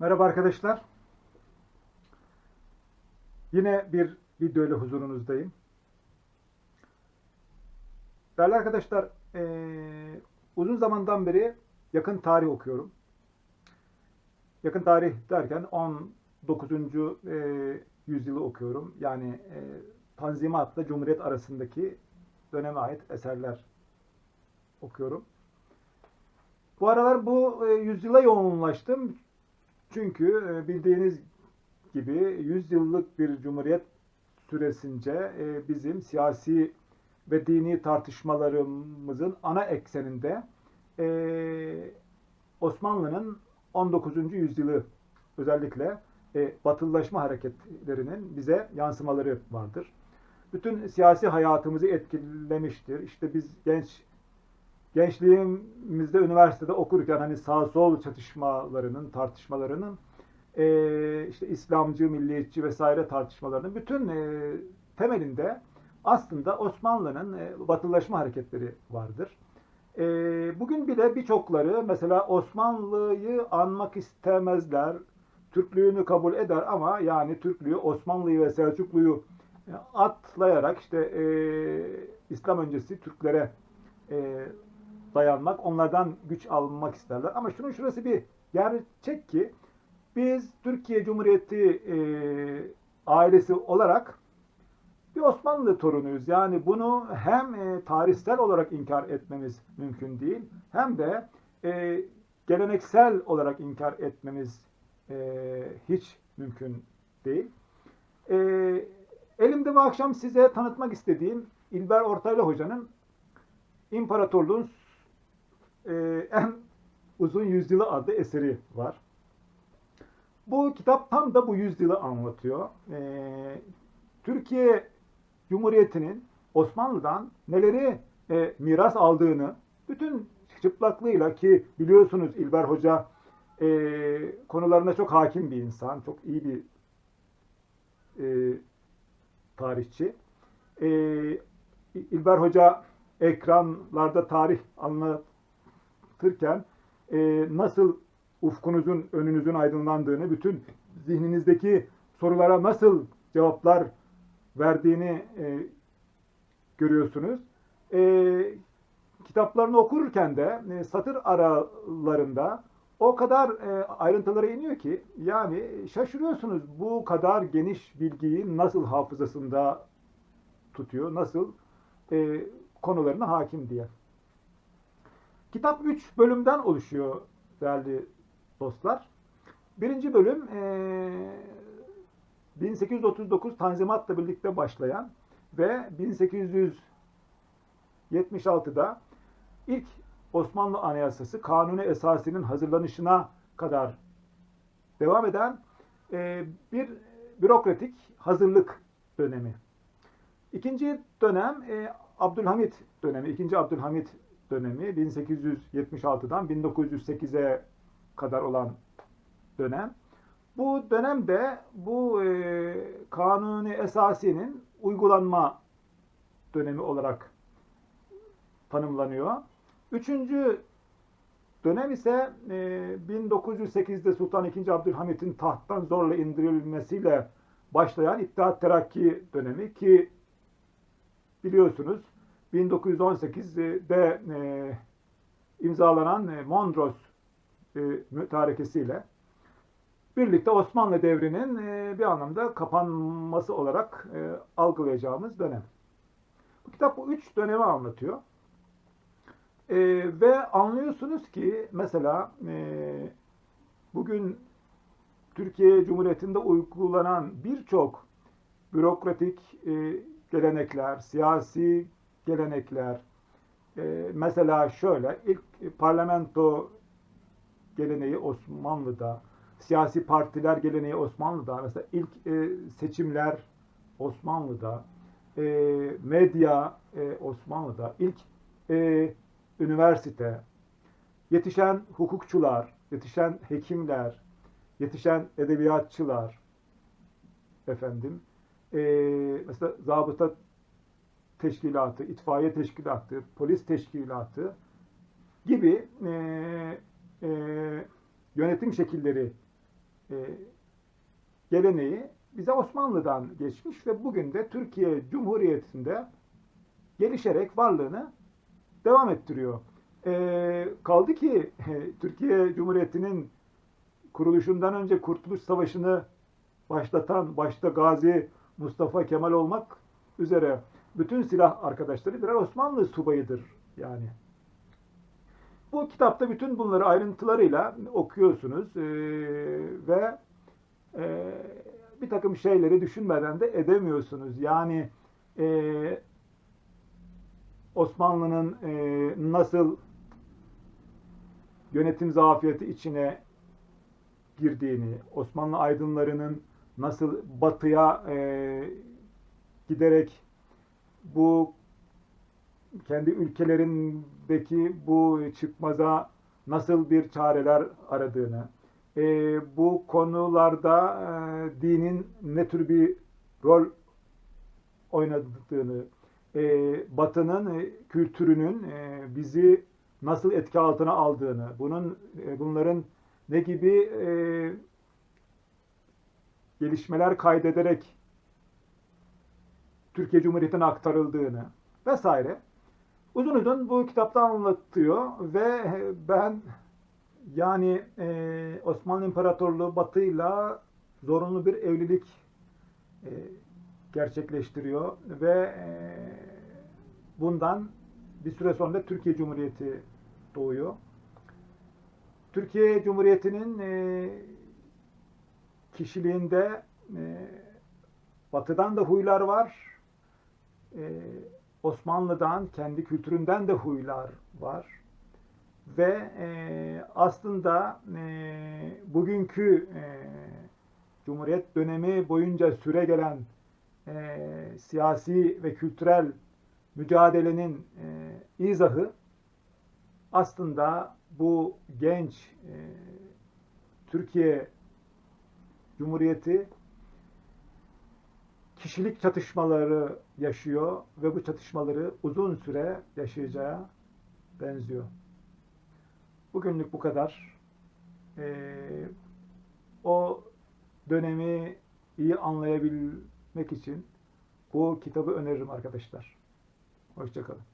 Merhaba arkadaşlar. Yine bir video ile huzurunuzdayım. Değerli arkadaşlar, eee, uzun zamandan beri yakın tarih okuyorum. Yakın tarih derken 19. eee, yüzyılı okuyorum. Yani eee Tanzimat'la Cumhuriyet arasındaki döneme ait eserler okuyorum. Bu aralar bu e, yüzyıla yoğunlaştım. Çünkü e, bildiğiniz gibi 100 yıllık bir cumhuriyet süresince e, bizim siyasi ve dini tartışmalarımızın ana ekseninde e, Osmanlı'nın 19. yüzyılı özellikle batılılaşma hareketlerinin bize yansımaları vardır. Bütün siyasi hayatımızı etkilemiştir. İşte biz genç gençliğimizde üniversitede okurken hani sağ sol çatışmalarının, tartışmalarının e, işte İslamcı, milliyetçi vesaire tartışmalarının bütün e, temelinde aslında Osmanlı'nın e, batılılaşma hareketleri vardır. E, bugün bile birçokları mesela Osmanlı'yı anmak istemezler, Türklüğünü kabul eder ama yani Türklüğü, Osmanlı'yı ve Selçuklu'yu e, atlayarak işte e, İslam öncesi Türklere e, dayanmak, onlardan güç almak isterler. Ama şunun şurası bir gerçek ki biz Türkiye Cumhuriyeti e, ailesi olarak bir Osmanlı torunuyuz. Yani bunu hem e, tarihsel olarak inkar etmemiz mümkün değil, hem de e, geleneksel olarak inkar etmemiz e, hiç mümkün değil. E, elimde bu akşam size tanıtmak istediğim İlber Ortaylı Hoca'nın İmparatorluğun e, en uzun yüzyılı adlı eseri var. Bu kitap tam da bu yüzyılı anlatıyor. E, Türkiye Cumhuriyeti'nin Osmanlı'dan neleri e, miras aldığını bütün çıplaklığıyla ki biliyorsunuz İlber Hoca e, konularına çok hakim bir insan, çok iyi bir e, tarihçi. E, İlber Hoca ekranlarda tarih anlatırken e, nasıl ufkunuzun, önünüzün aydınlandığını, bütün zihninizdeki sorulara nasıl cevaplar verdiğini e, görüyorsunuz. E, kitaplarını okurken de e, satır aralarında o kadar e, ayrıntılara iniyor ki yani şaşırıyorsunuz bu kadar geniş bilgiyi nasıl hafızasında tutuyor, nasıl e, konularına hakim diye. Kitap 3 bölümden oluşuyor değerli dostlar. Birinci bölüm e, 1839 Tanzimat'la birlikte başlayan ve 1876'da ilk Osmanlı Anayasası Kanuni Esasi'nin hazırlanışına kadar devam eden e, bir bürokratik hazırlık dönemi. İkinci dönem e, Abdülhamit dönemi, ikinci Abdülhamit dönemi 1876'dan 1908'e kadar olan dönem. Bu dönemde bu e, kanuni esasinin uygulanma dönemi olarak tanımlanıyor. Üçüncü dönem ise e, 1908'de Sultan II. Abdülhamit'in tahttan zorla indirilmesiyle başlayan İttihat Terakki dönemi ki biliyorsunuz 1918'de e, imzalanan e, Mondros e, mütarekesiyle birlikte Osmanlı devrinin e, bir anlamda kapanması olarak algılayacağımız dönem. Bu kitap bu üç dönemi anlatıyor. E, ve anlıyorsunuz ki mesela e, bugün Türkiye Cumhuriyeti'nde uygulanan birçok bürokratik e, gelenekler, siyasi gelenekler, e, mesela şöyle ilk parlamento geleneği Osmanlı'da, siyasi partiler geleneği Osmanlı'da, mesela ilk e, seçimler Osmanlı'da, e, medya e, Osmanlı'da, ilk e, üniversite, yetişen hukukçular, yetişen hekimler, yetişen edebiyatçılar, efendim, e, mesela zabıta teşkilatı, itfaiye teşkilatı, polis teşkilatı gibi e, e, yönetim şekilleri e, geleneği bize Osmanlı'dan geçmiş ve bugün de Türkiye Cumhuriyeti'nde gelişerek varlığını devam ettiriyor. E, kaldı ki Türkiye Cumhuriyeti'nin kuruluşundan önce Kurtuluş Savaşı'nı başlatan başta Gazi Mustafa Kemal olmak üzere bütün silah arkadaşları birer Osmanlı subayıdır yani. Bu kitapta bütün bunları ayrıntılarıyla okuyorsunuz ee, ve e, bir takım şeyleri düşünmeden de edemiyorsunuz. Yani e, Osmanlı'nın e, nasıl yönetim zafiyeti içine girdiğini, Osmanlı aydınlarının nasıl batıya e, giderek bu kendi ülkelerindeki bu çıkmaza nasıl bir çareler aradığını, e, bu konularda e, dinin ne tür bir rol oynadığını, e, Batı'nın e, kültürünün e, bizi nasıl etki altına aldığını, bunun e, bunların ne gibi e, gelişmeler kaydederek Türkiye Cumhuriyeti'ne aktarıldığını vesaire uzun uzun bu kitapta anlatıyor ve ben yani e, Osmanlı İmparatorluğu Batı'yla zorunlu bir evlilik e, gerçekleştiriyor ve e, bundan bir süre sonra Türkiye Cumhuriyeti doğuyor. Türkiye Cumhuriyeti'nin e, kişiliğinde e, batıdan da huylar var. E, Osmanlı'dan, kendi kültüründen de huylar var. Ve e, aslında e, bugünkü e, Cumhuriyet dönemi boyunca süre gelen e, siyasi ve kültürel mücadelenin e, izahı aslında bu genç e, Türkiye Cumhuriyeti kişilik çatışmaları yaşıyor ve bu çatışmaları uzun süre yaşayacağı benziyor. Bugünlük bu kadar. Ee, o dönemi iyi anlayabilmek için bu kitabı öneririm arkadaşlar. Hoşçakalın.